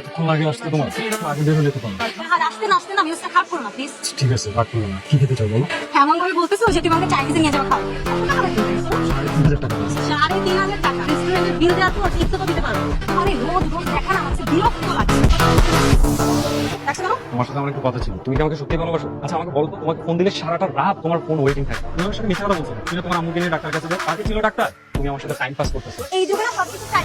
এতক্ষণ লাগে আসতে তোমার? আগে বের হলে তো পারো। আসতে না আসতে না মেজাজটা খারাপ করো না প্লিজ ঠিক আছে রাগ করো না। কি খেতে চাও বলো? এমন ভাবে বলতেছো যে তুমি আমাকে চাইনিজে নিয়ে যাওয়া খাও। তিন হাজার টাকা আছে। সাড়ে তিন হাজার টাকা। রেস্টুরেন্টের বিল দেওয়া তো ঠিক তো দিতে পারব আরে রোজ রোজ দেখা না আমার বিরক্ত লাগছে। তোমার সাথে আমার একটু কথা ছিল। তুমি কি আমাকে সত্যি ভালোবাসো? আচ্ছা আমাকে বলো তো তোমাকে ফোন দিলে সারাটা রাত তোমার ফোন ওয়েটিং থাকে তুমি আমার সাথে মিথ্যা কথা বলছো তুমি তোমার আম্মুকে নিয়ে ডাক্তার কাছে যাও। আগে ছিল ডাক্তার? তুমি আমার সাথে টাইম পাস করতেছো। এই যুগে না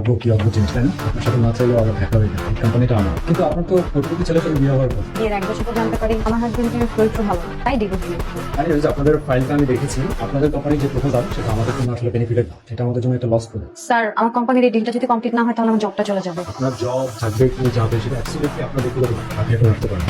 ভাগ্য কি অদ্ভুত জিনিস তাই না? আপনার সাথে না চাইলেও আবার দেখা হয়ে এই কোম্পানিটা আমার। কিন্তু আপনার তো কোটি ছেলে সাথে বিয়ে হওয়ার কথা। এর এক বছর পর জানতে পারি আমার হাজবেন্ডের ভালো। তাই ডিভোর্স আরে ওই যে আপনাদের ফাইলটা আমি দেখেছি আপনাদের কোম্পানির যে প্রপোজাল সেটা আমাদের জন্য আসলে বেনিফিটেড না সেটা আমাদের জন্য একটা লস করে স্যার আমার কোম্পানির এই ডিলটা যদি কমপ্লিট না হয় তাহলে আমার জবটা চলে যাবে। আপনার জব থাকবে কি যাবে সেটা অ্যাবসলিউটলি আপনার ব্যক্তিগত ব্যাপার। আপনি এটা রাখতে পারেন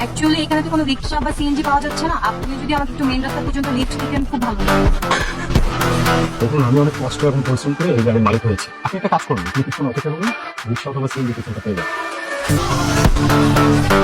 অ্যাকচুয়ালি এখানে তো কোনো রিক্সা বা সিএনজি পাওয়া যাচ্ছে না। আপনি যদি আমাকে একটু মেইন রাস্তা পর্যন্ত লিফট দিতেন খুব ভালো। দেখুন, আমি অনেক কষ্ট এবং পরিশ্রম করে এই গাড়ির মালিক হয়েছি। আপনি একটা কাজ করুন, আপনি কিছুক্ষণ অপেক্ষা করুন, রিক্সা অথবা সিএনজি পেয়ে যাবেন